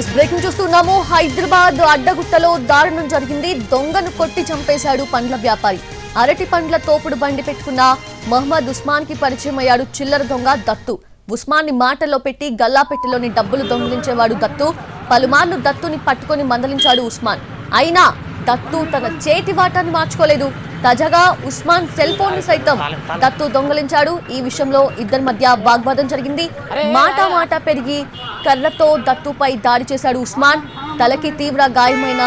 Yes breaking చూస్తున్నాము. హైదరాబాద్ అడ్డగుట్టలో దారుణం జరిగింది. దొంగను కొట్టి చంపేశాడు పండ్ల వ్యాపారి. అరటి పండ్ల తోపుడు బండి పెట్టుకున్న మహమ్మద్ ఉస్మాన్కి పరిచయం అయ్యాడు చిల్లర దొంగ దత్తు. ఉస్మాన్ని మాటల్లో పెట్టి గల్లాపెట్టెలోని డబ్బులు దొంగిలించేవాడు దత్తు. పలుమార్లు దత్తుని పట్టుకొని మందలించాడు ఉస్మాన్. అయినా దత్తు తన చేతి వాటాన్ని మార్చుకోలేదు. తాజాగా ఉస్మాన్ సెల్ ఫోన్ని సైతం దత్తు దొంగలించాడు. ఈ విషయంలో ఇద్దరి మధ్య వాగ్వాదం జరిగింది. మాట మాట పెరిగి కర్రతో దత్తుపై దాడి చేశాడు ఉస్మాన్. తలకి తీవ్ర గాయమైన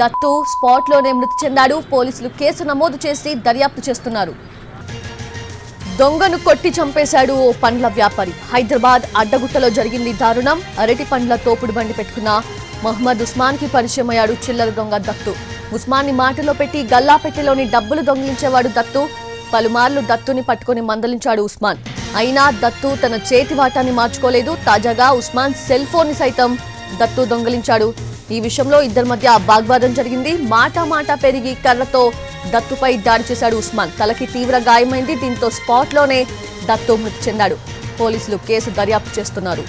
దత్తు స్పాట్లోనే మృతి చెందాడు. పోలీసులు కేసు నమోదు చేసి దర్యాప్తు చేస్తున్నారు. దొంగను కొట్టి చంపేశాడు ఓ పండ్ల వ్యాపారి. హైదరాబాద్ అడ్డగుట్టలో జరిగింది దారుణం. అరటి పండ్ల తోపుడు బండి పెట్టుకున్న మహమ్మద్ ఉస్మాన్కి పరిచయం అయ్యాడు చిల్లర దొంగ దత్తు. ఉస్మాన్ని మాటలో పెట్టి గల్లాపెట్టెలోని డబ్బులు దొంగిలించేవాడు దత్తు. పలుమార్లు దత్తుని పట్టుకొని మందలించాడు ఉస్మాన్. అయినా దత్తు తన చేతి వాటాన్ని మార్చుకోలేదు. తాజాగా ఉస్మాన్ సెల్ ఫోన్ని సైతం దత్తు దొంగిలించాడు. ఈ విషయంలో ఇద్దరి మధ్య వాగ్వాదం జరిగింది. మాట మాట పెరిగి కర్రతో దత్తుపై దాడి చేశాడు ఉస్మాన్. తలకి తీవ్ర గాయమైంది. దీంతో స్పాట్లోనే దత్తు మృతి చెందాడు. పోలీసులు కేసు దర్యాప్తు చేస్తున్నారు.